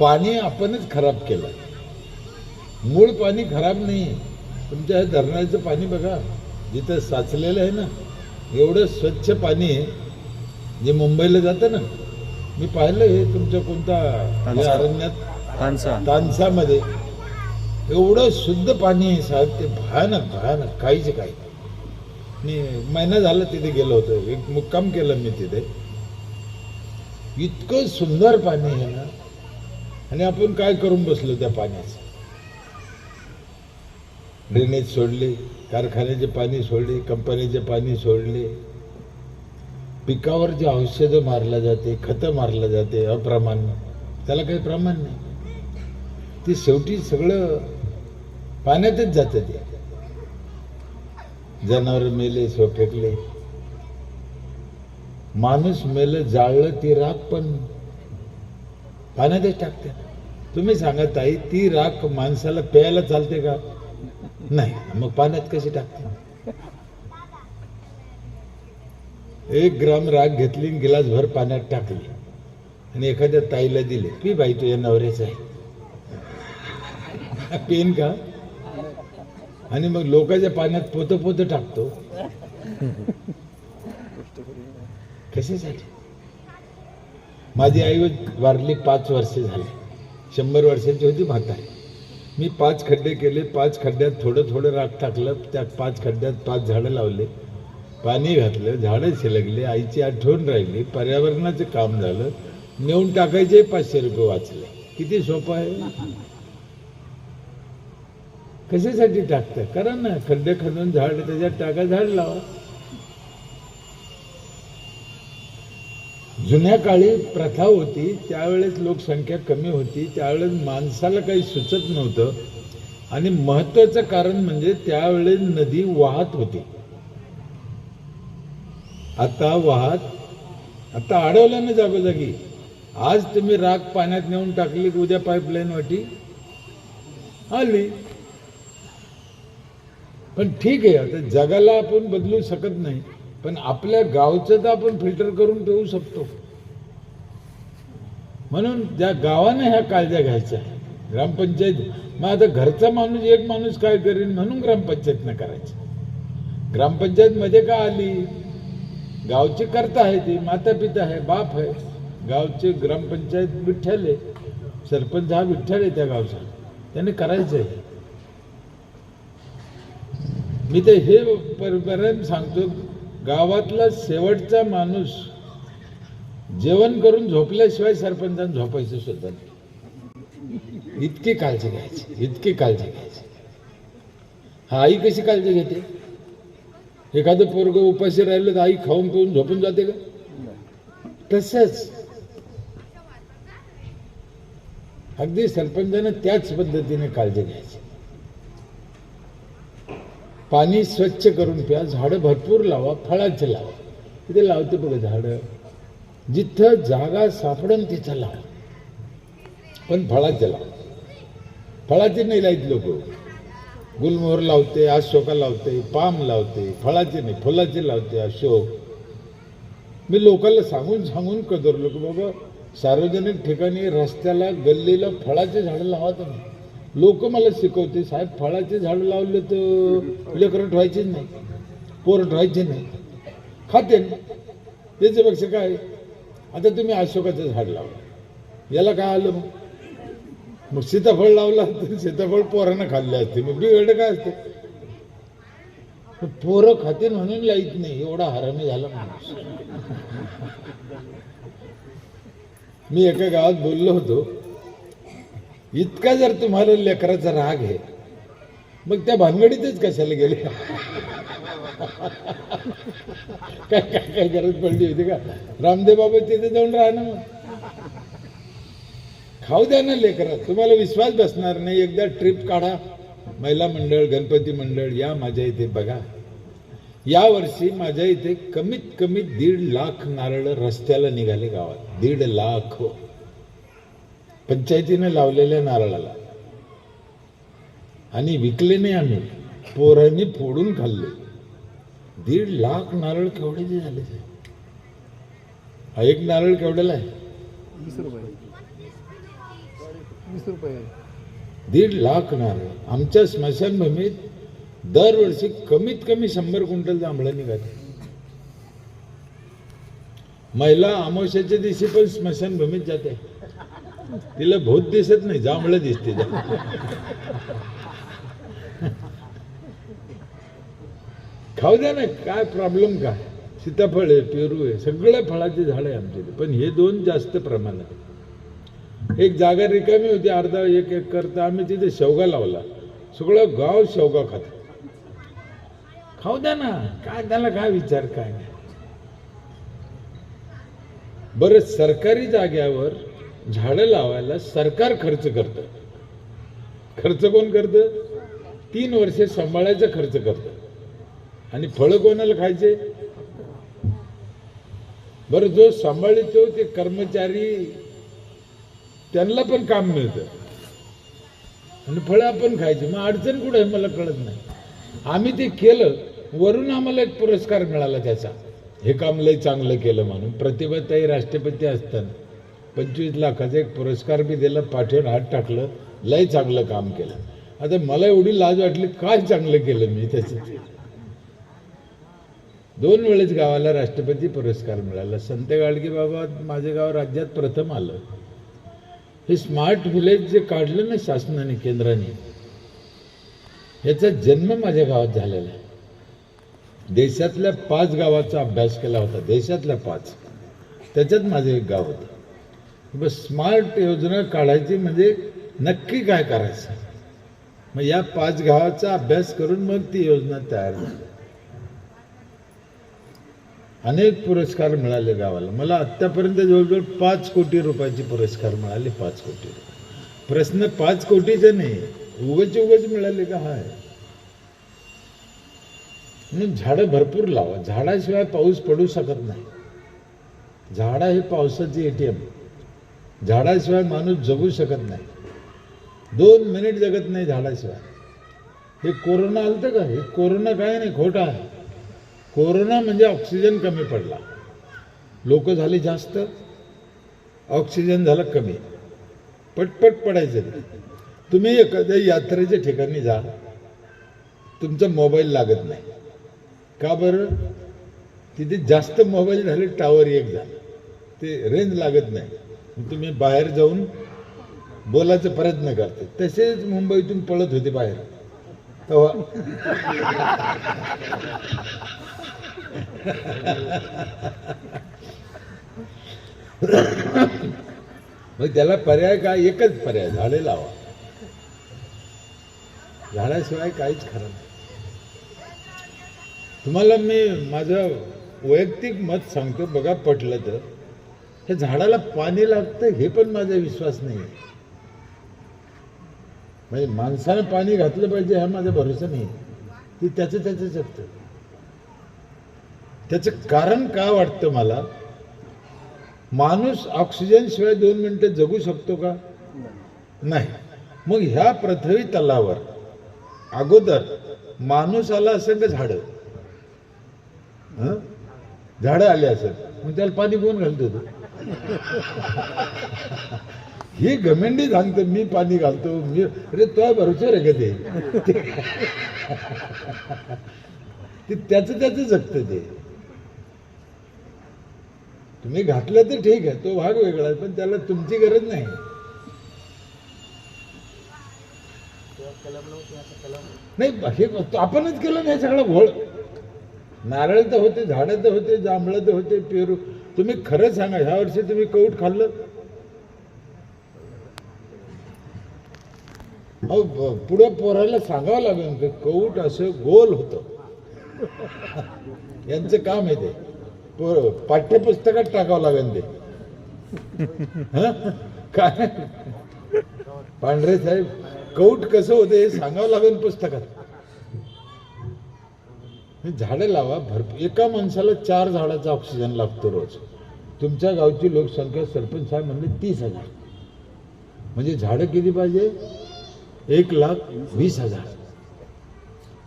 पाणी आपणच खराब केलं. मूळ पाणी खराब नाही तुमच्या धरणाचं पाणी बघा जिथं साचलेलं आहे ना एवढं स्वच्छ पाणी आहे. जे मुंबईला जातं ना मी पाहिलं हे तुमच्या कोणता. अरण्यात तानसा. तानसामध्ये. एवढं शुद्ध पाणी आहे साहेब ते भयानक भयानक काहीच काही. मी महिना झाला तिथे गेलो होतो. एक मुक्काम केलं मी तिथे. इतकं सुंदर पाणी आहे ना आणि आपण काय करून बसलो त्या पाण्याचं? ड्रेनेज सोडले कारखान्याचे पाणी सोडले कंपनीचे पाणी सोडले. पिकावर जे औषधं मारल्या जाते खतं मारलं जाते अप्रमाण. त्याला काही प्रमाण नाही. ते शेवटी सगळं पाण्यातच जातं ते. जनावर मेले सो फेकले. माणूस मेलं जाळलं ती राख पण. पाण्यातच टाकते. तुम्ही सांगा ताई ती राख माणसाला प्यायला चालते का? नाही मग पाण्यात कशी टाकते? एक ग्राम राख घेतली आणि गिलासभर पाण्यात टाकली. आणि एखाद्या ताईला दिले पी बाई तुझ्या नवऱ्याचं आहे. पेन का? आणि मग लोकांच्या पाण्यात पोत पोत टाकतो. कशासाठी? माझी आई वारली पाच वर्षे झाली. शंभर वर्षाची होती म्हातारी. मी पाच खड्डे केले. पाच खड्ड्यात थोडं थोडं राख टाकलं. त्या पाच खड्ड्यात पाच झाडं लावले. पाणी घातलं. झाडं शिलगले. आईची आठवण राहिली. पर्यावरणाचं काम झालं. नेऊन टाकायचे पाचशे रुपये वाचले. किती सोपं आहे? कशासाठी टाकतं? करा ना. खड्डे खणून झाड त्याच्यात टाका झाड लावा. जुन्या काळी प्रथा होती त्यावेळेस लोकसंख्या कमी होती त्यावेळेस माणसाला काही सुचत नव्हतं. आणि महत्वाचं कारण म्हणजे त्यावेळेस नदी वाहत होती. आता वाहत आता अडवलं ना जागोजागी. आज तुम्ही राख पाण्यात नेऊन टाकली की उद्या पाईपलाईन वाटी? आली. पण ठीक आहे आता जगाला आपण बदलू शकत नाही. पण आपल्या गावचं तर आपण फिल्टर करून ठेवू शकतो. म्हणून त्या गावाने ह्या काळज्या घ्यायच्या. ग्रामपंचायत मग आता घरचा माणूस एक माणूस काय करेन म्हणून ग्रामपंचायतनं करायचं. ग्रामपंचायत मध्ये का आली? गावचे करता आहे ती माता पिता आहे बाप आहे. गावचे ग्रामपंचायत विठ्ठल आहे. सरपंच हा विठ्ठल आहे त्या गावचा. त्याने करायचं आहे मी ते हे पर्यंत सांगतो गावातला शेवटचा माणूस जेवण करून झोपल्याशिवाय सरपंचानं झोपायचं सुद्धा इतकी काळजी घ्यायची इतकी काळजी घ्यायची. हा आई कशी काळजी घेते? एखादं पोरग उपाशी राहिलं तर आई खाऊन पिऊन झोपून जाते का? तसंच. अगदी सरपंचानं त्याच पद्धतीने काळजी घ्यायची. पाणी स्वच्छ करून प्या झाडं भरपूर लावा फळाचे लावा. तिथे लावते बघा झाडं. जिथं जागा सापडन तिथं लावा. पण फळाचे लावा. फळाचे नाही लाईत लोक. गुलमोहर लावते अशोका लावते पाम लावते फळाचे नाही फुलाचे लावते अशोक. मी लोकांना सांगून सांगून कदरलो की बाबा सार्वजनिक ठिकाणी रस्त्याला गल्लीला फळाचे झाडं लावा तुम्ही. लोक मला शिकवते साहेब फळाचे झाडं लावले तर लेकरं ठेवायचेच नाही पोरं ठेवायचे नाही. खाते त्याच्यापेक्षा काय? आता तुम्ही अशोकाचं झाड लावलं याला काय आलं मग? मग सीताफळ लावला तर सीताफळ पोरानं खाल्ले असते. मग बिघड काय असते? पोरं खाते म्हणून लाईत नाही एवढा हरामी झाला माणूस. मी एका गावात बोललो होतो इतका जर तुम्हाला लेकराचा राग आहे मग त्या भानगडीतच कशाला गेले? काय काय काय गरज पडली होती का? रामदेव बाबा तिथे जाऊन राहा ना मग. खाऊ द्या ना लेकरा तुम्हाला विश्वास बसणार नाही. एकदा ट्रिप काढा. महिला मंडळ गणपती मंडळ या माझ्या इथे बघा. या वर्षी माझ्या इथे कमीत कमी दीड लाख नारळ रस्त्याला निघाले गावात. दीड लाख. हो. पंचायतीने लावलेल्या नारळाला. आणि विकले नाही आम्ही पोरांनी फोडून खाल्ले. दीड लाख नारळ केवढ्याचे झाले? हा एक नारळ केवढ्याला आहे. दीड लाख नारळ. आमच्या स्मशानभूमीत दरवर्षी कमीत कमी शंभर क्विंटल जांभळं निघाले. महिला अमावस्याच्या दिवशी पण स्मशानभूमीत जाते. तिला भूत दिसत नाही जांभळं दिसते खाऊ द्या ना काय प्रॉब्लेम काय? सीताफळ आहे पेरू आहे सगळ्या फळाची झाड आहे आमच्या पण हे दोन जास्त प्रमाणात एक जागा रिकामी होती अर्धा एक एक करता आम्ही तिथे शेवगा लावला. सगळं गाव शेवगा खात. खाऊ द्या ना काय त्याला काय विचार काय नाही. बरं सरकारी जाग्यावर झाडं लावायला सरकार खर्च करतं. खर्च कोण करतं? तीन वर्षे सांभाळायचा खर्च करतं. आणि फळं कोणाला खायचे? बरं जो सांभाळतो ते कर्मचारी त्यांना पण काम मिळतं. आणि फळं आपण खायची. मग अडचण कुठं आहे मला कळत नाही. आम्ही ते केलं वरून आम्हाला एक पुरस्कार मिळाला त्याचा. हे काम लय चांगलं केलं म्हणून. प्रतिभाताई राष्ट्रपती असताना. पंचवीस लाखाचा एक पुरस्कार बी दिला पाठीवर हात टाकलं लय चांगलं काम केलं. आता मला एवढी लाज वाटली काय चांगलं केलं मी त्याचं? दोन वेळेस गावाला राष्ट्रपती पुरस्कार मिळाला. संत गाडगे बाबा माझे गाव राज्यात प्रथम आलं. हे स्मार्ट व्हिलेज जे काढलं ना शासनाने केंद्राने ह्याचा जन्म माझ्या गावात झालेला आहे. देशातल्या पाच गावाचा अभ्यास केला होता देशातल्या पाच. त्याच्यात माझं एक गाव होतं. बस स्मार्ट योजना काढायची म्हणजे नक्की काय करायचं? मग या पाच गावाचा अभ्यास करून मग ती योजना तयार झाली. अनेक पुरस्कार मिळाले गावाला. मला आत्तापर्यंत जवळजवळ पाच कोटी रुपयाचे पुरस्कार मिळाले पाच कोटी रुपये. प्रश्न पाच कोटीचे नाही उगच उगच मिळाले का? हाय. म्हणून झाडं भरपूर लावा. झाडाशिवाय पाऊस पडू शकत नाही. झाडं हे पावसाचे एटीएम झाडाशिवाय माणूस जगू शकत नाही. दोन मिनिट जगत नाही झाडाशिवाय. हे कोरोना आलतं का? हे कोरोना काय नाही खोटा आहे. कोरोना म्हणजे ऑक्सिजन कमी पडला. लोक झाली जास्त ऑक्सिजन झालं कमी. पटपट पडायचं नाही तुम्ही एखाद्या यात्रेच्या ठिकाणी जा तुमचा मोबाईल लागत नाही. का बरं? तिथे जास्त मोबाईल झाले टावर एक झाला. ते रेंज लागत नाही. तुम्ही बाहेर जाऊन बोलायचा प्रयत्न करते. तसेच मुंबईतून पळत होते बाहेर. तेव्हा मग त्याला पर्याय काय? एकच पर्याय झाडे लावा झाडाशिवाय काहीच खरं नाही. तुम्हाला मी माझं वैयक्तिक मत सांगतो. बघा पटलं तर. हे झाडाला पाणी लागतं हे पण माझा विश्वास नाही म्हणजे माणसानं पाणी घातलं पाहिजे हा माझा भरोसा नाही ती त्याचं त्याचं जगतं त्याचं कारण का वाटतं मला? माणूस ऑक्सिजन शिवाय दोन मिनटं जगू शकतो का? नाही. मग ह्या पृथ्वी तलावर अगोदर माणूस आला असेल का झाडं. हं? झाडं आले असेल. मग त्याला पाणी कोण घालतो ही घमेंडी सांगते मी पाणी घालतो मी अरे तो भरोसा रे का ते? ते त्याचं त्याचं जगतं ते. तुम्ही घातलं तर ठीक आहे तो भाग वेगळा आहे पण त्याला तुमची गरज नाही. नाही हे आपणच केलं नाही सगळं घोळ. नारळ तर होते झाडं तर होते जांभळं तर होते पेरू तुम्ही खरं सांगा ह्या वर्षी तुम्ही कौट खाल्लं? अहो ब- पुढं सांगावं लागेल की कौट असं गोल होतं. यांचं काम आहे ते. पाठ्यपुस्तकात टाकावं लागेल ते. काय? पांढरे साहेब कौट कसं होतं हे सांगावं लागेल पुस्तकात. झाडं लावा भरपूर. एका माणसाला चार झाडाचा ऑक्सिजन लागतो रोज. तुमच्या गावची लोकसंख्या सरपंच साहेब म्हणले तीस हजार. म्हणजे झाडं किती पाहिजे? एक लाख वीस हजार.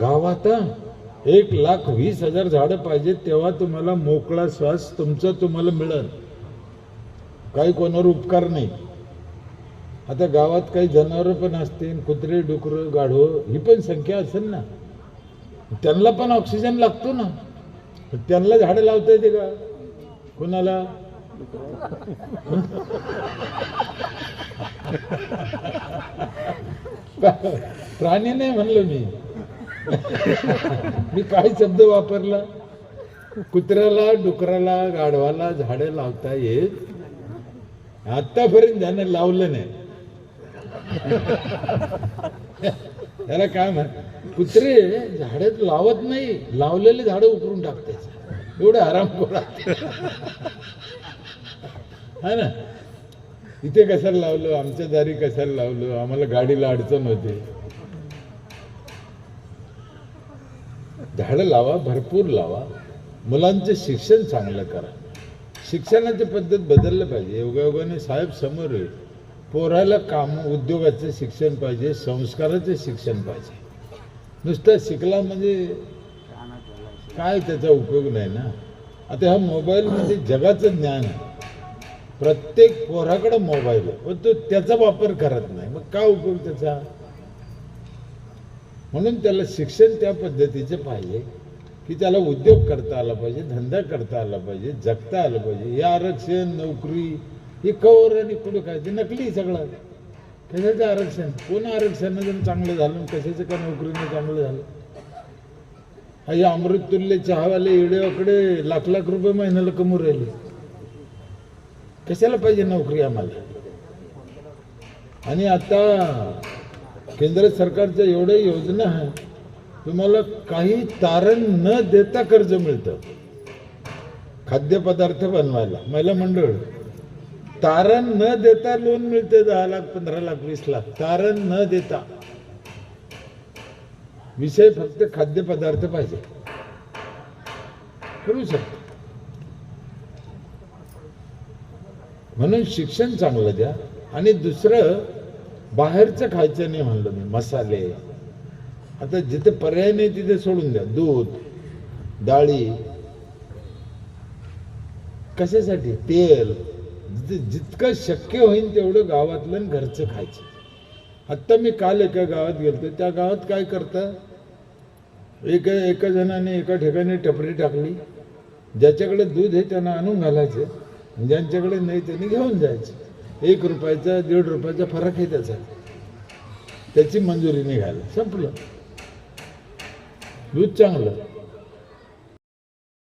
गावात एक लाख वीस हजार झाडं पाहिजे तेव्हा तुम्हाला मोकळा श्वास तुमचा तुम्हाला मिळेल. काही कोणावर उपकार नाही. आता गावात काही जनावरं पण असतील कुत्रे डुकरं गाढवं ही पण संख्या असेल ना. त्यांना पण ऑक्सिजन लागतो ना. त्यांना झाडं लावता येते का? कोणाला? प्राणी नाही म्हणलं मी. मी काय शब्द वापरला? कुत्र्याला डुकराला गाढवाला झाडं लावता येत. आतापर्यंत त्यानं लावलं नाही. त्याला काय म्हण कुत्रे झाडे लावत नाही लावलेले झाडं उकरून टाकते एवढं आराम हा ना? इथे कशाला लावलं? आमच्या दारी कशाला लावलं? आम्हाला गाडीला अडचण होते. झाडं लावा भरपूर लावा. मुलांचं शिक्षण चांगलं करा. शिक्षणाची पद्धत बदललं पाहिजे. योगायोगाने साहेब समोर येईल पोराला काम उद्योगाचं शिक्षण पाहिजे संस्काराचं शिक्षण पाहिजे. नुसतं शिकला म्हणजे काय त्याचा उपयोग नाही ना? आता हा मोबाईलमध्ये जगाचं ज्ञान आहे. प्रत्येक पोराकडे मोबाईल आहे. पण तो त्याचा वापर करत नाही. मग काय उपयोग त्याचा? म्हणून त्याला शिक्षण त्या पद्धतीचे पाहिजे की त्याला उद्योग करता आला पाहिजे धंदा करता आला पाहिजे जगता आलं पाहिजे. हे आरक्षण नोकरी ही कवर आणि कुठं काय? ते नकली सगळं. कशाचं आरक्षण. कोण आरक्षण? जर चांगलं झालं कशाचं का नोकरीनं चांगलं झालं? हा हे अमृततुल्य चहावाले इडेकडे लाख लाख रुपये महिन्याला कमवू राहिले. कशाला पाहिजे नोकरी आम्हाला? आणि आता केंद्र सरकारच्या एवढ्या योजना आहे तुम्हाला काही तारण न देता कर्ज मिळतं. खाद्यपदार्थ बनवायला. महिला मंडळ. तारण न देता लोन मिळते दहा लाख पंधरा लाख वीस लाख. तारण न देता. विषय फक्त खाद्यपदार्थ पाहिजे. करू शकतो. म्हणून शिक्षण चांगलं द्या. आणि दुसरं बाहेरचं खायचं नाही म्हणलं मी मसाले. आता जिथे पर्याय नाही तिथे सोडून द्या. दूध डाळी. कशासाठी? तेल. जितकं शक्य होईल तेवढं गावातलं आणि घरचं खायचं. आत्ता मी काल एका गावात गेलतो. त्या गावात काय करतं? एका एका जणाने एका ठिकाणी टपरी टाकली. ज्याच्याकडे दूध आहे त्यांना आणून घालायचं. ज्यांच्याकडे नाही त्यांनी घेऊन जायचं. एक रुपयाचा दीड रुपयाचा फरक आहे त्याचा. त्याची मंजुरी निघायला संपलं. दूध चांगलं.